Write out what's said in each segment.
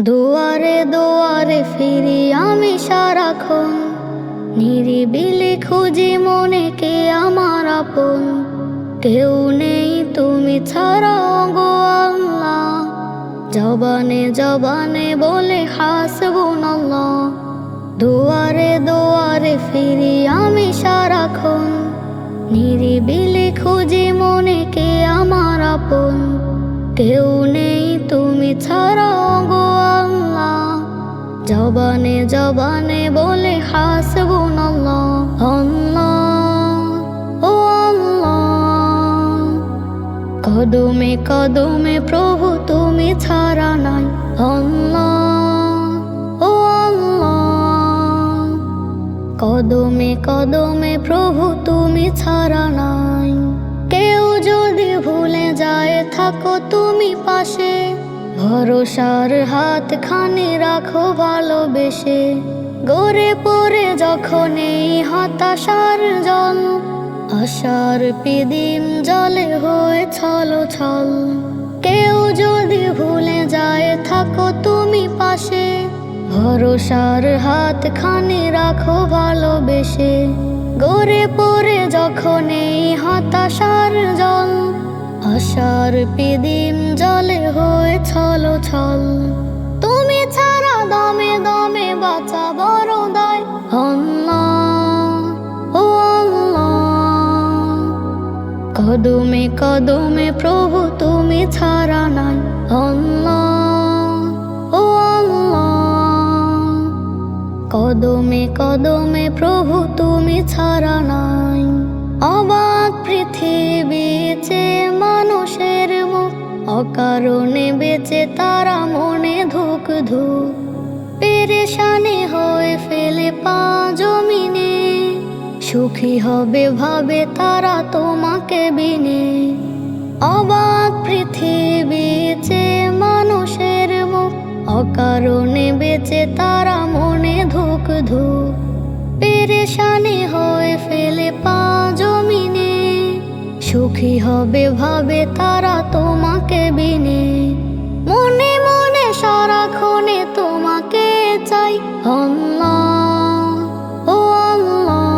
দুয়ারে দুয়ারে ফিরি আমি সারাক্ষণ। নিরিবিলি খুঁজি মনে কে আমার আপন। কেউ নেই তুমি ছাড়া আল্লাহ। জবানে জবানে বলে হাসবুন আল্লাহ। দুয়ারে দুয়ারে ফিরি আমি সারাক্ষণ। নিরিবিলি খুঁজি মনে কে আমার আপন। কেউ নেই তুমি ছাড়া আল্লাহ। জবানে জবানে বলে হাসবুন আল্লাহ কদমে কদমে প্রভু তুমি ছাড়া নাই। কদমে কদমে প্রভু তুমি ছাড়া থাকো তুমি পাশে। ভরসার হাত খানি রাখো ভালোবেসে। গড়ে পড়ে যখন এই হতাশার জল, আশার পিদিম জলে হয়ে ছল ছল। কেউ যদি ভুলে যায়, থাকো তুমি পাশে। ভরসার হাত খানি রাখো ভালোবেসে। গড়ে পড়ে যখন এই হতাশার জল আশার পিদিম জলে হয়ে ছল ছল। তুমি ছাড়া দমে দমে বাঁচা বড় দায়। কদমে কদমে প্রভু তুমি ছাড়া নাই। কদমে কদমে প্রভু তুমি ছাড়া নাই। অবাক পৃথিবী পৃথিবীতে মানুষের মুখ, অকারণে বেঁচে তারা মনে ধুক ধুক। পেরেশানি হয়ে ফেলে পা জমিনে, সুখী হবে ভাবে তারা তোমাকে বিনে। অবাক পৃথিবী পৃথিবীতে মানুষের মুখ, অকারণে বেঁচে তারা মনে ধুক ধুক। পেরেশানি হয়ে ফেলে পা জমিনে। সুখী হবে ভাবে তারা তোমাকে বিনে। মনে মনে সারাক্ষণে তোমাকে চাই আল্লাহ, ও আল্লাহ।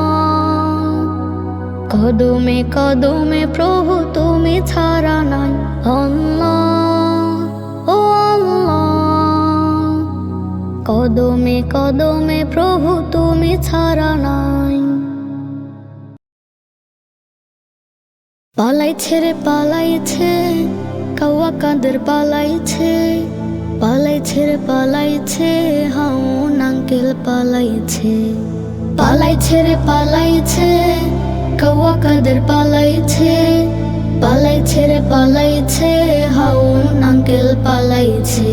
কদমে কদমে প্রভু তুমি ছাড়া নাই, আল্লাহ, ও কদমে কদমে প্রভু তুমি ছাড়া নাই। পালাইছে রে, পালাইছে কাওয়া কাঁদের পালাইছে পালাইছে রে, পালাইছে হাউ নাঙ্কেল পালাইছে। পালাইছে রে, পালাইছে কাওয়া কাঁদের পালাইছে পালাইছে রে, পালাইছে হাউ নাঙ্কেল পালাইছে।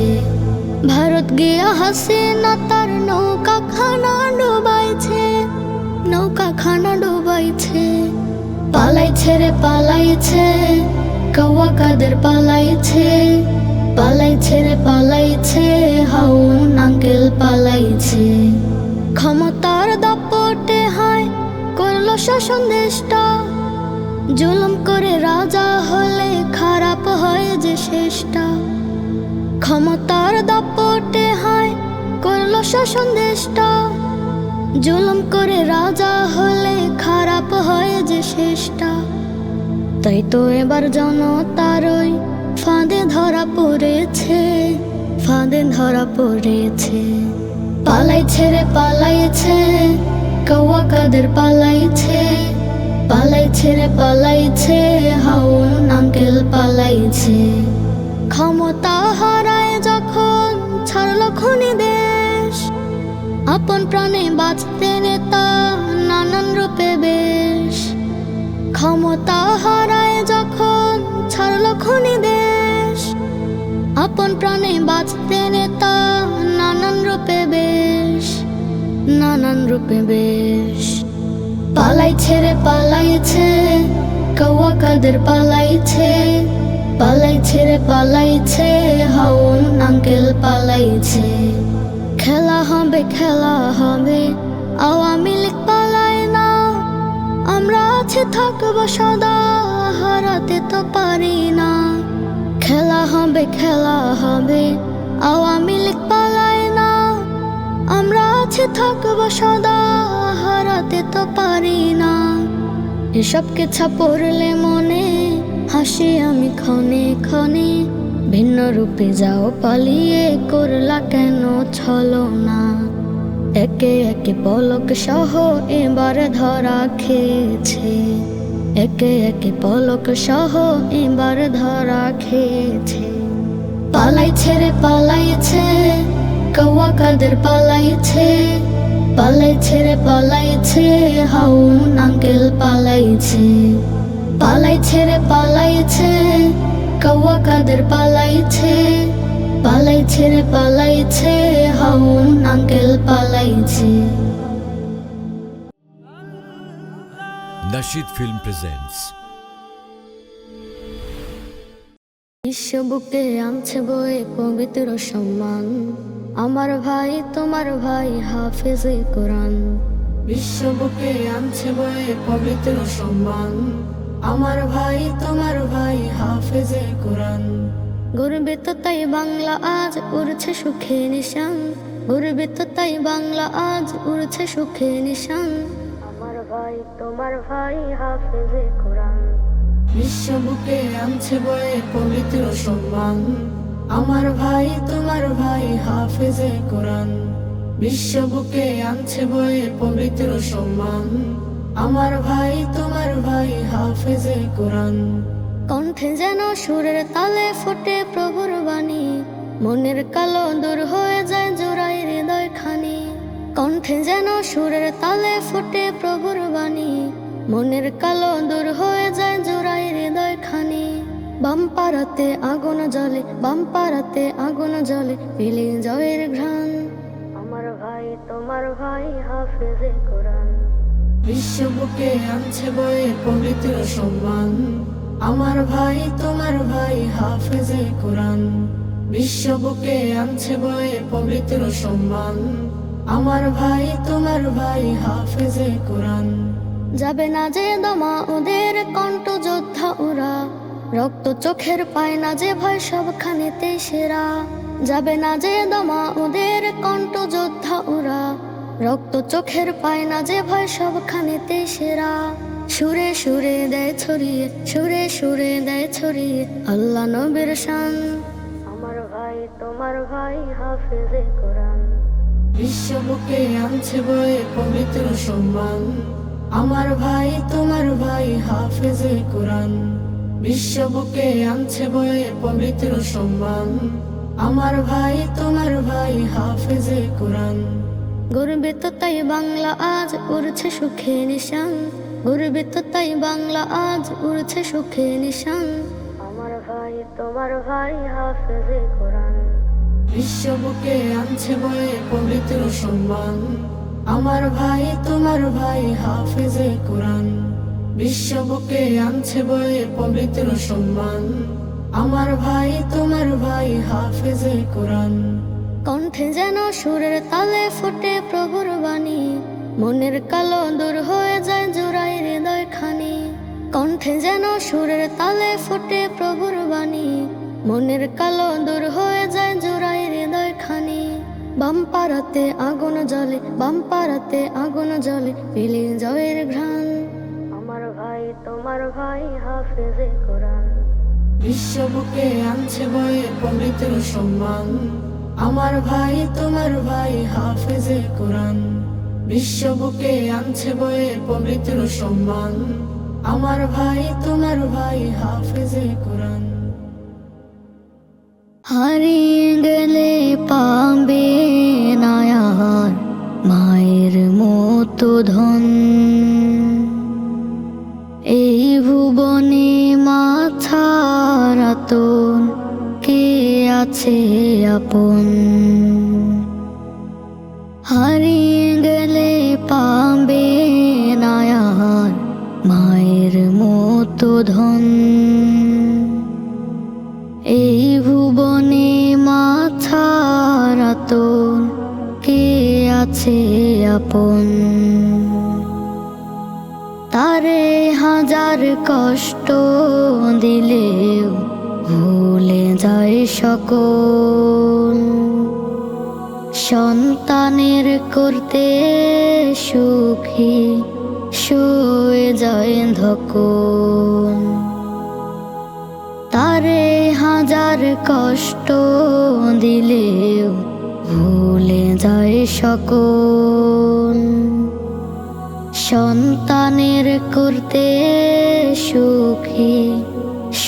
ভারত গিয়া হাসিনা তার নৌকা খানা ডুবাইছে, নৌকা খানা ডুবাইছে। পালাইছে রে, পালাইছে, কৌয়া কাদের পালাইছে পালাইছে রে, পালাইছে হাউন দাপটে হায় করল শাসন দেশটা জুলুম করে রাজা হলে খারাপ হয় যে শেষটা। তাই তো এবার জনতারই ফাঁদে ধরা পড়েছে, ফাঁদে ধরা পড়েছে। পালাইছে রে, পালাইছে কৌয়া কাদের পালাইছে? পালাইছে রে, পালাইছে হাউন আঙ্কেল পালাইছে। ক্ষমতা হারায় যখন ছাড়লো খুনি দেশ। আপন প্রাণে বাঁচতে নেতা নানান রূপে বেশ। ক্ষমতা হারায় যখন ছাড়লো খুনি দেশ। আপন প্রাণে বাঁচতে নেতা নানান রূপে বেশ। নানান রূপে বেশ। পালাইছে রে, পালাইছে কৌয়া কাদের পালাইছে? পালাইছে রে, পালাইছে, হাউন আঙ্কেল পালাইছে। খেলা হবে খেলা হবে, আওয়ামী লীগ পালায় না। আমরা আছে, থাকব সদা, হারাতে তো পারি না। খেলা হবে খেলা হবে, আওয়ামী লীগ পালায় থাকব সদা, হারাতে তো পারি না। এসবকে ছাপড়লে মনে হাসি আমি ক্ষণে ক্ষণে ভিন্ন রূপে যাও, পালিয়ে করলা কেন ছলো না একে একে পলক সহ এবার ধরা খেয়েছে। একে একে পলক সহ এবার ধরা খেয়েছে। পালাইছে রে, পালাইছে, কৌয়া কাদের পালাইছে? পালাইছে রে, পালাইছে, হাউন আঙ্কেল পালাইছে। পালাইছে রে পালাইছে। কৌয়া কাদের পালাইছে? পালাইছে রে পালাইছে। হাউন আঙ্কেল পালাইছে। Nashid Film presents বিশ্ব বুকে আনছে বয়ে পবিত্র সম্মান। আমার ভাই তোমার ভাই হাফেজে কোরআন। বিশ্ব বুকে আনছে বয়ে পবিত্র সম্মান। আমার ভাই তোমার ভাই হাফেজে কোরআন। গর্বিত তাই বাংলা আজ উড়ছে সুখে নিশান। গর্বিত তাই বাংলা আজ উড়ছে সুখে নিশান। আমার ভাই তোমার ভাই হাফেজে কোরআন। বিশ্ব বুকে আনছে বয়ে পবিত্র সম্মান। আমার ভাই তোমার ভাই হাফেজে কোরআন। বিশ্ব বুকে আনছে বয়ে পবিত্র সম্মান। আমার ভাই তোমার ভাই হাফেজে কোরআন। কণ্ঠে যেন সুরের তালে ফোটে প্রভুর বাণী। মনের কালো দূর হয়ে যায় জোড়াই হৃদয় খানি। কণ্ঠে যেন সুরের তালে ফোটে প্রভুর বাণী। মনের কালো দূর হয়ে যায় জোড়াই হৃদয় খানি। বাম্পারাতে আগুন জলে বাম্পারাতে আগুন জলে পেলে জয়ের ঘ্রাণ। আমার ভাই তোমার ভাই হাফেজে কোরআন। বিশ্ব বুকে আনছে বয়ে পবিত্র সম্মান। আমার ভাই, তোমার ভাই, হাফেজে কোরআন। বিশ্ব বুকে আনছে বয়ে পবিত্র সম্মান। আমার ভাই, তোমার ভাই, হাফেজে কোরআন। যাবে না যে দমা ওদের কণ্ঠ যোদ্ধা ওরা। রক্ত চোখের পায় না যে ভয় সবখানেতে সেরা। যাবে না যে দমা ওদের কণ্ঠ যোদ্ধা ওরা। রক্ত চোখের পায় না যে ভয় সবখানেতে সেরা। সুরে সুরে দেয় ছড়িয়ে সুরে সুরে দেয় ছড়িয়ে আল্লাহ নবীর শান। আমার ভাই তোমার ভাই হাফেজে কোরআন। বিশ্ব বুকে আনছে বয়ে পবিত্র সম্মান। আমার ভাই তোমার ভাই হাফেজে কোরআন। বিশ্ব বুকে আনছে বয়ে পবিত্র সম্মান। আমার ভাই তোমার ভাই হাফেজে কোরআন। গর্বিত তাই বাংলা আজ উড়ছে সুখে নিশান। গর্বিত তাই বাংলা আজ উড়ছে সুখে নিশান। আমার ভাই তোমার ভাই হাফেজে কোরআন। বিশ্ব বুকে আনছে বয়ে পবিত্র সম্মান। আমার ভাই তোমার ভাই হাফেজে কোরআন। বিশ্ব বুকে আনছে বয়ে পবিত্র সম্মান। আমার ভাই তোমার ভাই হাফেজে কোরআন। কণ্ঠে যেন সুরের তালে ফুটে প্রভুর বাণী। মনের কালো দূর হয়ে যায় জোড়াই হৃদয় খানি। কণ্ঠে যেন সুরের তালে ফুটে প্রভুর বাণী। মনের কালো দূর হয়ে যায় জোড়াই হৃদয় খানি। বাম্পারাতে আগুন জলে বাম্পারাতে আগুন জলে পেলে জয়ের ঘ্রাণ। আমার ভাই তোমার ভাই হাফেজে কোরআন। বিশ্ব বুকে আনছে বয়ে পবিত্র সম্মান। আমার ভাই, তোমার ভাই, হাফেজে কোরআন। বিশ্ব বুকে আনছে বয়ে পবিত্র সম্মান। আমার ভাই, তোমার ভাই, হাফেজে কোরআন। হারিয়ে গেলে পাবে নায়ার মায়ের মতো ধন। এই ভুবনে মাথারা কে আছে আপন। হারিয়ে গেলে পাবে নায়ার মায়ের মতো ধন। এই ভুবনে মাথারা তোর কে আছে আপন? তারে হাজার কষ্ট দিলেও ভুলে যায় সকল। সন্তানের করতে সুখী শুয়ে যায় ধকন। তারে হাজার কষ্ট দিলেও ভুলে যায় সকল। সন্তানের করতে সুখী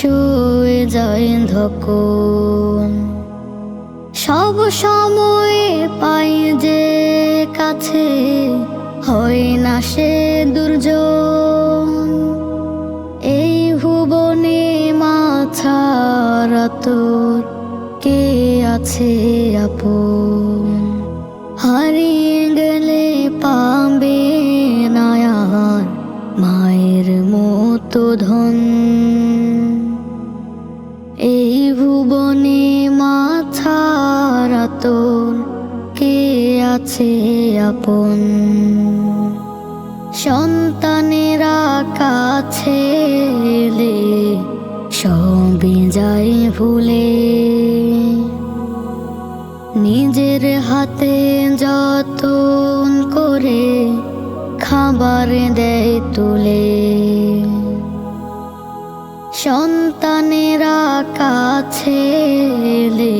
শুয়ে যায় ধকন। সব সময় পাই যে কাছে, হয় না সে দুর্যোগ এই ভুবনে মাছারা তোর কে আছে আপন? হারিয়ে গেলে পাবে নায়ার মায়ের মতো ধন। আপন সন্তানেরা কাছে এলে যায় ভুলে। নিজের হাতে যতন করে খাবার দেয় তুলে। সন্তানেরা কাছে এলে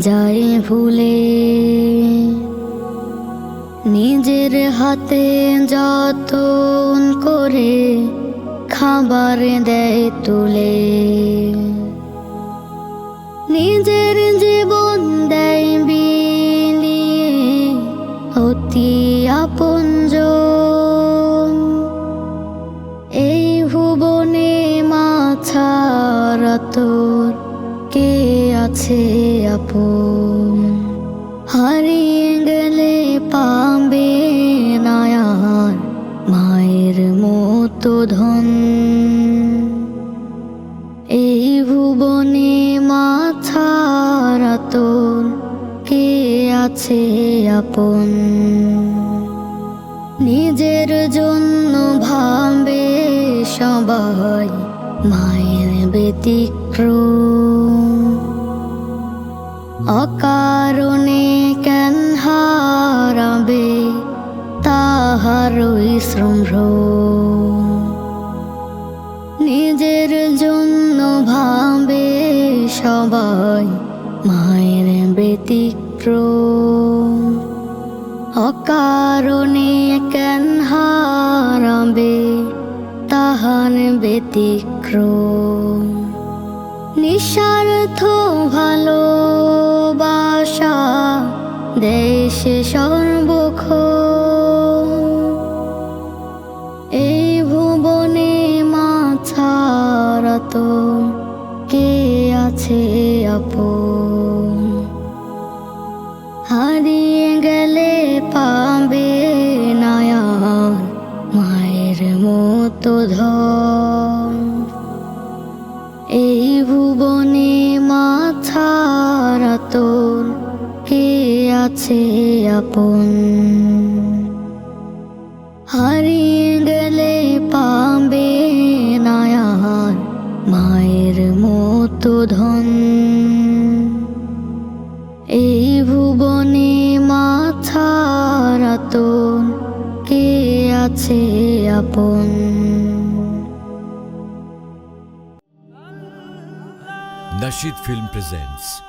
যায় ভুলে। হাতে যতন করে খাবার দেয় তুলে। নিজের জীবন দেয় বিলিয়ে অতি আপনজ আছে আপন। নিজের জন্য ভাবে সবাই মায়ের ব্যতিক্রম। অকারণে কেন হারাবে তাহারই শ্রম্র? নিজের জন্য ভাবে সবাই মায়ের ব্যতিক্রম। অকারণে কেন হারাবে তাহার ব্যতিক্রম। নিঃস্বার্থ ভালোবাসা দেশে সর্বক্ষ এই ভুবনে মাছারা তো কে আছে আপন? ধন এই ভুবনে মাছারা তোর কে আছে আপন? হারিয়ে গেলে পাবে নায়ার মায়ের মতো ধন। এই ভুবনে মাছারা তোর কে আছে আপন Nashid Film presents